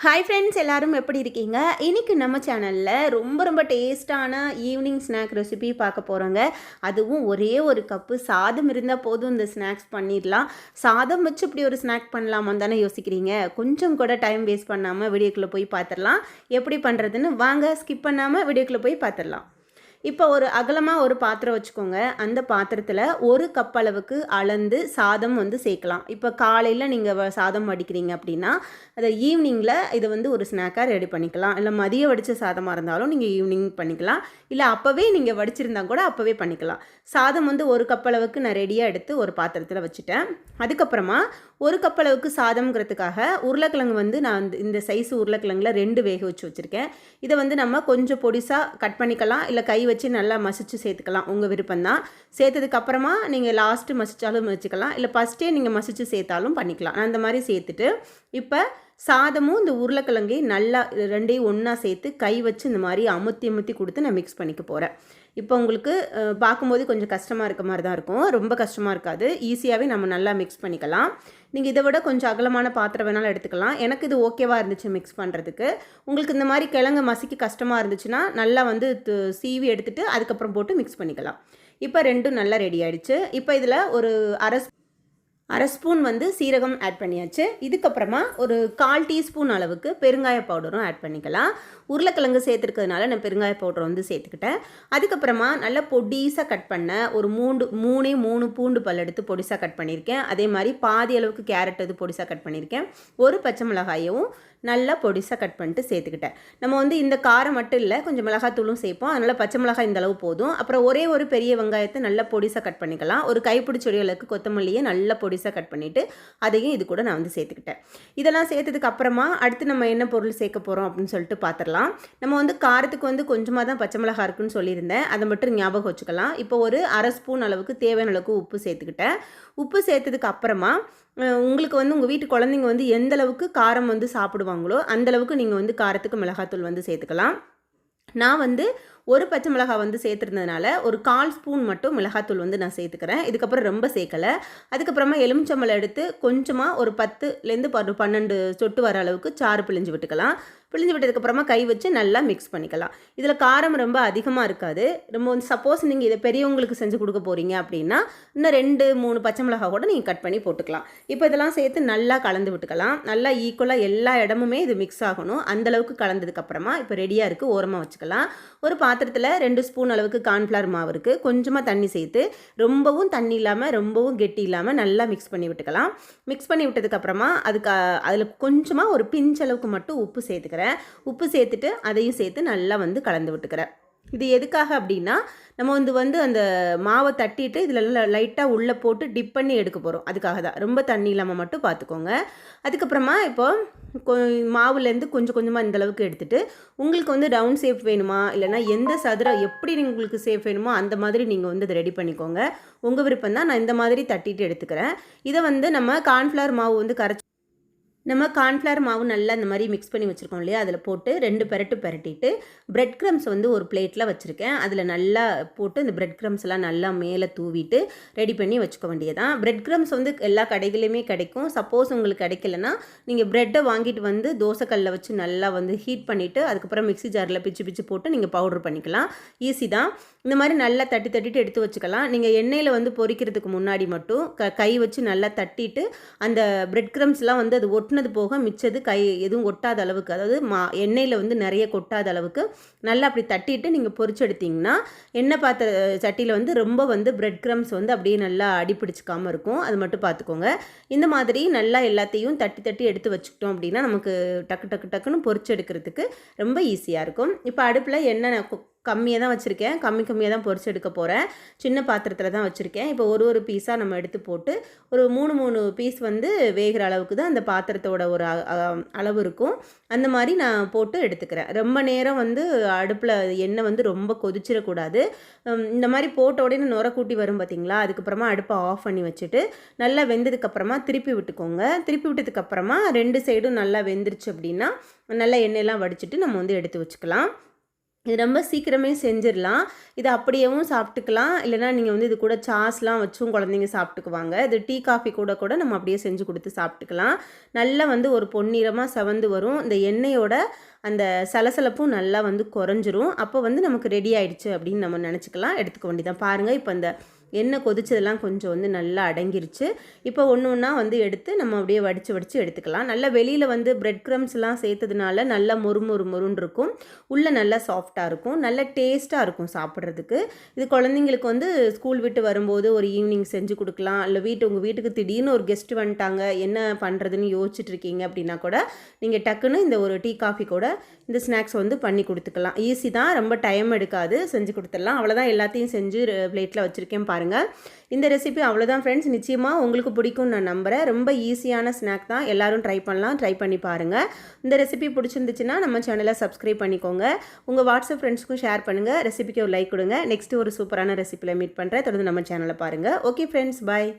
Hi friends எல்லாரும் எப்படி இருக்கீங்க? இன்றைக்கி நம்ம சேனலில் ரொம்ப ரொம்ப டேஸ்ட்டான ஈவினிங் ஸ்நாக் ரெசிபி பார்க்க போகிறோங்க அதுவும் ஒரே ஒரு கப்பு சாதம் இருந்தால் போதும் இந்த ஸ்நாக்ஸ் பண்ணிடலாம் சாதம் வச்சு இப்படி ஒரு ஸ்நாக் பண்ணலாமான்னு தானே யோசிக்கிறீங்க? கொஞ்சம் கூட டைம் வேஸ்ட் பண்ணாமல் வீடியோக்குள்ளே போய் பார்த்துடலாம் எப்படி பண்ணுறதுன்னு வாங்க ஸ்கிப் பண்ணாமல் வீடியோக்குள்ளே போய் பார்த்துடலாம் இப்போ ஒரு அகலமாக ஒரு பாத்திரம் வச்சுக்கோங்க. அந்த பாத்திரத்தில் ஒரு கப் அளவுக்கு அளந்து சாதம் வந்து சேர்க்கலாம். இப்போ காலையில் நீங்கள் சாதம் வடிக்கிறீங்க அப்படின்னா அதை ஈவினிங்கில் இதை வந்து ஒரு ஸ்நாக்காக ரெடி பண்ணிக்கலாம். இல்லை மதியம் வடித்த சாதமாக இருந்தாலும் நீங்கள் ஈவினிங் பண்ணிக்கலாம். இல்லை அப்போவே நீங்கள் வடிச்சிருந்தா கூட அப்போவே பண்ணிக்கலாம். சாதம் வந்து ஒரு கப் அளவுக்கு நான் ரெடியாக எடுத்து ஒரு பாத்திரத்தில் வச்சுட்டேன். அதுக்கப்புறமா ஒரு கப் அளவுக்கு சாதம்ங்கிறதுக்காக உருளைக்கிழங்கு வந்து நான் இந்த சைஸ் உருளைக்கிழங்குல ரெண்டு வேக வச்சு வச்சுருக்கேன். இதை வந்து நம்ம கொஞ்சம் பொடிசாக கட் பண்ணிக்கலாம். இல்லை கை வச்சு நல்லா மசிச்சு சேர்த்துக்கலாம். உங்கள் விருப்பம் தான். சேர்த்ததுக்கப்புறமா நீங்கள் லாஸ்ட்டு மசித்தாலும் வச்சுக்கலாம். இல்லை ஃபஸ்ட்டே நீங்கள் மசிச்சு சேர்த்தாலும் பண்ணிக்கலாம். நான் அந்த மாதிரி சேர்த்துட்டு இப்போ சாதமும் இந்த உருளைக்கிழங்கையும் நல்லா ரெண்டையும் ஒன்றா சேர்த்து கை வச்சு இந்த மாதிரி அமுத்தி அமுத்தி கொடுத்து நான் மிக்ஸ் பண்ணிக்க போகிறேன் இப்போ உங்களுக்கு பார்க்கும்போது கொஞ்சம் கஷ்டமாக இருக்க மாதிரி தான் இருக்கும். ரொம்ப கஷ்டமாக இருக்காது. ஈஸியாகவே நம்ம நல்லா மிக்ஸ் பண்ணிக்கலாம். நீங்கள் இதை விட கொஞ்சம் அகலமான பாத்திரம் வேணாலும் எடுத்துக்கலாம். எனக்கு இது ஓகேவாக இருந்துச்சு மிக்ஸ் பண்ணுறதுக்கு உங்களுக்கு இந்த மாதிரி கிழங்கு மசிக்கு கஷ்டமாக இருந்துச்சுன்னா நல்லா வந்து சீவி எடுத்துகிட்டு அதுக்கப்புறம் போட்டு மிக்ஸ் பண்ணிக்கலாம். இப்போ ரெண்டும் நல்லா ரெடி ஆகிடுச்சு இப்போ இதில் ஒரு அரை அரை ஸ்பூன் வந்து சீரகம் ஆட் பண்ணியாச்சு. இதுக்கப்புறமா ஒரு கால் டீஸ்பூன் அளவுக்கு பெருங்காய பவுடரும் ஆட் பண்ணிக்கலாம். உருளைக்கிழங்கு சேர்த்துருக்கிறதுனால நான் பெருங்காய பவுடர் வந்து சேர்த்துக்கிட்டேன். அதுக்கப்புறமா நல்லா பொடிசாக கட் பண்ண ஒரு மூண்டு மூணே மூணு பூண்டு பல் எடுத்து பொடிசாக கட் பண்ணியிருக்கேன். அதே மாதிரி பாதி அளவுக்கு கேரட் இது பொடிசாக கட் பண்ணியிருக்கேன். ஒரு பச்சை மிளகாயும் நல்லா பொடிசாக கட் பண்ணிட்டு சேர்த்துக்கிட்டேன். நம்ம வந்து இந்த காரம் மட்டும் இல்லை கொஞ்சம் மிளகாத்தூளும் சேர்ப்போம். அதனால் பச்சை மிளகாய் இந்த அளவு போதும். அப்புறம் ஒரே ஒரு பெரிய வெங்காயத்தை நல்லா பொடிசாக கட் பண்ணிக்கலாம். ஒரு கைப்பிடி செடிகளுக்கு கொத்தமல்லியை நல்லா பொடிசாக கட் பண்ணிவிட்டு அதையும் இது கூட நான் வந்து சேர்த்துக்கிட்டேன். இதெல்லாம் சேர்த்ததுக்கு அப்புறமா அடுத்து நம்ம என்ன பொருள் சேர்க்க போகிறோம் அப்படின்னு சொல்லிட்டு பார்த்துடலாம் நம்ம வந்து காரத்துக்கு வந்து கொஞ்சமாக தான் பச்சை மிளகா இருக்குன்னு சொல்லியிருந்தேன். அதை மட்டும் ஞாபகம் வச்சுக்கலாம். இப்போ ஒரு அரை ஸ்பூன் அளவுக்கு தேவையான அளவுக்கு உப்பு சேர்த்துக்கிட்டேன். உப்பு சேர்த்ததுக்கு அப்புறமா உங்களுக்கு வந்து உங்கள் வீட்டு குழந்தைங்க வந்து எந்த அளவுக்கு காரம் வந்து சாப்பிடுவாங்களோ அந்தளவுக்கு நீங்கள் வந்து காரத்துக்கு மிளகாத்தூள் வந்து சேர்த்துக்கலாம். நான் வந்து ஒரு பச்சை மிளகாய் வந்து சேர்த்துருந்ததுனால ஒரு கால் ஸ்பூன் மட்டும் மிளகாத்தூள் வந்து நான் சேர்த்துக்கிறேன். இதுக்கப்புறம் ரொம்ப சேர்க்கலை. அதுக்கப்புறமா எலுமிச்சம்பழம் எடுத்து கொஞ்சமாக ஒரு பத்துலேருந்து பன்னெண்டு சொட்டு வர அளவுக்கு சாறு பிழிஞ்சு விட்டுக்கலாம். பிழிஞ்சு விட்டதுக்கப்புறமா கை வச்சு நல்லா மிக்ஸ் பண்ணிக்கலாம். இதில் காரம் ரொம்ப அதிகமாக இருக்காது. ரொம்ப வந்து சப்போஸ் நீங்கள் இதை பெரியவங்களுக்கு செஞ்சு கொடுக்க போகிறீங்க அப்படின்னா இன்னும் ரெண்டு மூணு பச்சை மிளகா கூட நீங்கள் கட் பண்ணி போட்டுக்கலாம். இப்போ இதெல்லாம் சேர்த்து நல்லா கலந்து விட்டுக்கலாம். நல்லா ஈக்குவலாக எல்லா இடமுமே இது மிக்ஸ் ஆகணும். அந்தளவுக்கு கலந்ததுக்கப்புறமா இப்போ ரெடியாக இருக்குது ஓரமாக வச்சுக்கலாம். ஒரு பாத்திரத்தில் ரெண்டு ஸ்பூன் அளவுக்கு கார்ன்ஃப்ளவர் மாவு இருக்குது கொஞ்சமாக தண்ணி சேர்த்து ரொம்பவும் தண்ணி இல்லாமல் ரொம்பவும் கெட்டி இல்லாமல் நல்லா மிக்ஸ் பண்ணி விட்டுக்கலாம். மிக்ஸ் பண்ணி விட்டதுக்கப்புறமா அதுக்கு அதில் கொஞ்சமாக ஒரு பிஞ்ச் அளவுக்கு மட்டும் உப்பு சேர்த்துக்கிறேன். சேர்த்துக்கிறேன். உப்பு சேர்த்துட்டு அதையும் சேர்த்து நல்லா வந்து கலந்து விட்டுக்கிறேன். இது எதுக்காக அப்படின்னா நம்ம வந்து வந்து அந்த மாவை தட்டிட்டு இதில் லைட்டாக உள்ளே போட்டு டிப் பண்ணி எடுக்க போகிறோம் அதுக்காக தான். ரொம்ப தண்ணி இல்லாமல் மட்டும் பார்த்துக்கோங்க. அதுக்கப்புறமா இப்போ மாவுலேருந்து கொஞ்சம் கொஞ்சமாக இந்த அளவுக்கு எடுத்துகிட்டு உங்களுக்கு வந்து டவுன் சேஃப் வேணுமா? இல்லைனா எந்த சதுரம் எப்படி உங்களுக்கு சேஃப் வேணுமோ அந்த மாதிரி நீங்கள் வந்து அதை ரெடி பண்ணிக்கோங்க. உங்கள் விருப்பம் தான் நான் இந்த மாதிரி தட்டிட்டு எடுத்துக்கிறேன். இதை வந்து நம்ம கார்ன்ஃப்ளவர் மாவு வந்து கரைச்சி நம்ம கார்ன்ஃப்ளவர் மாவு நல்லா இந்த மாதிரி மிக்ஸ் பண்ணி வச்சுருக்கோம் இல்லையா? அதில் போட்டு ரெண்டு பெரட்டு பெரட்டிட்டு பிரெட் க்ரம்ஸ் வந்து ஒரு பிளேட்டில் வச்சுருக்கேன். அதில் நல்லா போட்டு இந்த பிரெட் க்ரம்ஸ் எல்லாம் நல்லா மேலே தூவிட்டு ரெடி பண்ணி வச்சுக்க வேண்டியதான் பிரெட் க்ரம்ஸ் வந்து எல்லா கடைகளையுமே கிடைக்கும். சப்போஸ் உங்களுக்கு கிடைக்கலனா நீங்கள் ப்ரெட்டை வாங்கிட்டு வந்து தோசைக்கல்லில் வச்சு நல்லா வந்து ஹீட் பண்ணிவிட்டு அதுக்கப்புறம் மிக்சி ஜாரில் பிச்சு பிச்சு போட்டு நீங்கள் பவுட்ரு பண்ணிக்கலாம். ஈஸி தான். இந்த மாதிரி நல்லா தட்டி தட்டிட்டு எடுத்து வச்சுக்கலாம். நீங்கள் எண்ணெயில் வந்து பொரிக்கிறதுக்கு முன்னாடி மட்டும் க கை வச்சு நல்லா தட்டிட்டு அந்த பிரெட் க்ரம்ஸ்லாம் வந்து அது ஒட்டினது போக மிச்சது கை எதுவும் ஒட்டாத அளவுக்கு அதாவது மா எண்ணெயில் வந்து நிறைய கொட்டாத அளவுக்கு நல்லா அப்படி தட்டிட்டு நீங்கள் பொறிச்சு எடுத்திங்கன்னா எண்ணெய் பார்த்த சட்டியில் வந்து ரொம்ப வந்து பிரெட் க்ரம்ஸ் வந்து அப்படியே நல்லா அடிப்பிடிச்சிக்காமல் இருக்கும். அது மட்டும் பார்த்துக்கோங்க இந்த மாதிரி நல்லா எல்லாத்தையும் தட்டி தட்டி எடுத்து வச்சுக்கிட்டோம் அப்படின்னா நமக்கு டக்கு டக்கு டக்குன்னு பொறிச்சு எடுக்கிறதுக்கு ரொம்ப ஈஸியாக இருக்கும். இப்போ அடுப்பில் எண்ணெய் கம்மியாக தான் வச்சுருக்கேன். கம்மி கம்மியாக தான் பொறிச்சு எடுக்க போகிறேன் சின்ன பாத்திரத்தில் தான் வச்சுருக்கேன். இப்போ ஒரு ஒரு பீஸாக நம்ம எடுத்து போட்டு ஒரு மூணு மூணு பீஸ் வந்து வேகிற அளவுக்கு தான் அந்த பாத்திரத்தோட ஒரு அளவு இருக்கும். அந்த மாதிரி நான் போட்டு எடுத்துக்கிறேன். ரொம்ப நேரம் வந்து அடுப்பில் எண்ணெய் வந்து ரொம்ப கொதிச்சிடக்கூடாது. இந்த மாதிரி போட்ட உடனே நுர கூட்டி வரும் பார்த்திங்களா அதுக்கப்புறமா அடுப்பை ஆஃப் பண்ணி வச்சுட்டு நல்லா வெந்ததுக்கப்புறமா திருப்பி விட்டுக்கோங்க. திருப்பி விட்டதுக்கப்புறமா ரெண்டு சைடும் நல்லா வெந்துருச்சு அப்படின்னா நல்லா எண்ணெயெல்லாம் வடிச்சிட்டு நம்ம வந்து எடுத்து வச்சுக்கலாம். இது ரொம்ப சீக்கிரமே செஞ்சிடலாம். இது அப்படியேவும் சாப்பிட்டுக்கலாம். இல்லைனா நீங்கள் வந்து இது கூட சாஸ்லாம் வச்சும் குழந்தைங்க சாப்பிட்டுக்குவாங்க. இது டீ காஃபி கூட கூட நம்ம அப்படியே செஞ்சு கொடுத்து சாப்பிட்டுக்கலாம். நல்லா வந்து ஒரு பொன்னிறமாக செவந்து வரும். இந்த எண்ணெயோட அந்த சலசலப்பும் நல்லா வந்து குறைஞ்சிரும். அப்போ வந்து நமக்கு ரெடி ஆயிடுச்சு அப்படின்னு நம்ம நினச்சிக்கலாம். எடுத்துக்க வேண்டியதான் பாருங்கள் இப்போ அந்த எண்ணெய் கொதிச்சதெல்லாம் கொஞ்சம் வந்து நல்லா அடங்கிருச்சு. இப்போ ஒன்று ஒன்றா வந்து எடுத்து நம்ம அப்படியே வடித்து வடித்து எடுத்துக்கலாம். நல்லா வெளியில் வந்து பிரெட் க்ரம்ஸ்லாம் சேர்த்ததுனால நல்லா மொறு மொறு மொறுன்னு இருக்கும். உள்ளே நல்லா சாஃப்டாக இருக்கும். நல்ல டேஸ்ட்டாக இருக்கும் சாப்பிட்றதுக்கு. இது குழந்தைங்களுக்கு வந்து ஸ்கூல் விட்டு வரும்போது ஒரு ஈவினிங் செஞ்சு கொடுக்கலாம். இல்லை வீட்டு உங்கள் வீட்டுக்கு திடீர்னு ஒரு கெஸ்ட் வந்துட்டாங்க என்ன பண்ணுறதுன்னு யோசிச்சுட்டு இருக்கீங்க அப்படின்னா கூட நீங்கள் டக்குன்னு இந்த ஒரு டீ காஃபி கூட இந்த ஸ்நாக்ஸ் வந்து பண்ணி கொடுத்துக்கலாம். ஈஸி தான் ரொம்ப டைம் எடுக்காது. செஞ்சு கொடுத்துடலாம். அவ்வளோதான் எல்லாத்தையும் செஞ்சு பிளேட்டில் வச்சுருக்கேன் பாருங்கள் இந்த ரெசிபி அவ்வளோதான் ஃப்ரெண்ட்ஸ் நிச்சயமாக உங்களுக்கு பிடிக்கும்னு நான் நம்புகிறேன் ரொம்ப ஈஸியான ஸ்நாக் தான். எல்லோரும் ட்ரை பண்ணலாம். ட்ரை பண்ணி பாருங்கள் இந்த ரெசிபி பிடிச்சிருந்துச்சுன்னா நம்ம சேனலை சப்ஸ்கிரைப் பண்ணிக்கோங்க. உங்கள் வாட்ஸ்அப் ஃப்ரெண்ட்ஸ்க்கும் ஷேர் பண்ணுங்கள் ரெசிபிக்கு ஒரு லைக் கொடுங்க. நெக்ஸ்ட் ஒரு சூப்பரான ரெசிபியில் மீட் பண்ணுறேன் தொடர்ந்து நம்ம சேனலை பாருங்கள் ஓகே ஃப்ரெண்ட்ஸ் பாய்